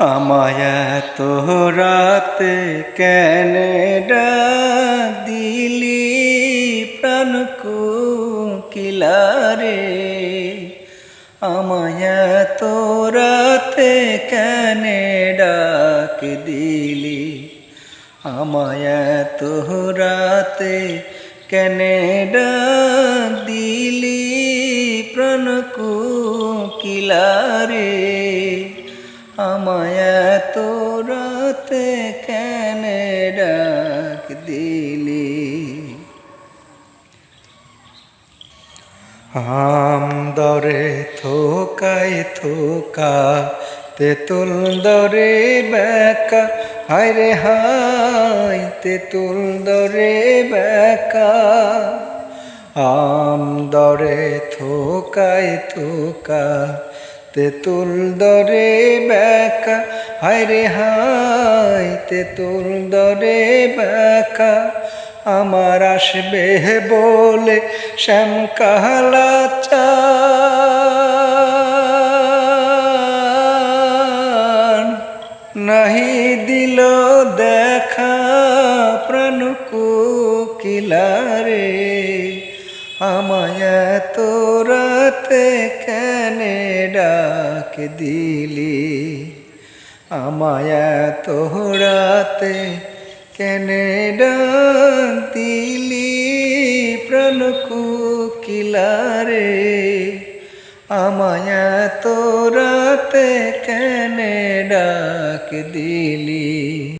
আমায় তোরাতে ক্যানেডা দিলি প্রাণ কিলারে আমায় তোরাতে ক্যানেডাকে দিলি আমায় তোরাতে ক্যানেডা দিলি প্রাণ কিলারে আমায় তোরাতে ক্যানেডা দিলি? আম দরে থোকাই থোকা, তেতুল দরে বেকা হায় রে হাই তেতুল দরে বেকা আম দরে থোকাই থোকা তেতুল দরে বেকা হায় রে হাই তেতুল দরে বেকা আমার আসবে বলে শ্যাম কাহালা নাহি দিল দেখা প্রাণ কিলারে আমায় তোরাতে কেনে ডাক দিলি? আমায় তোরাতে কেনে ডাক দিলি? প্রাণ কিলারে আমায় তোরাতে কেনে ডাক দিলি?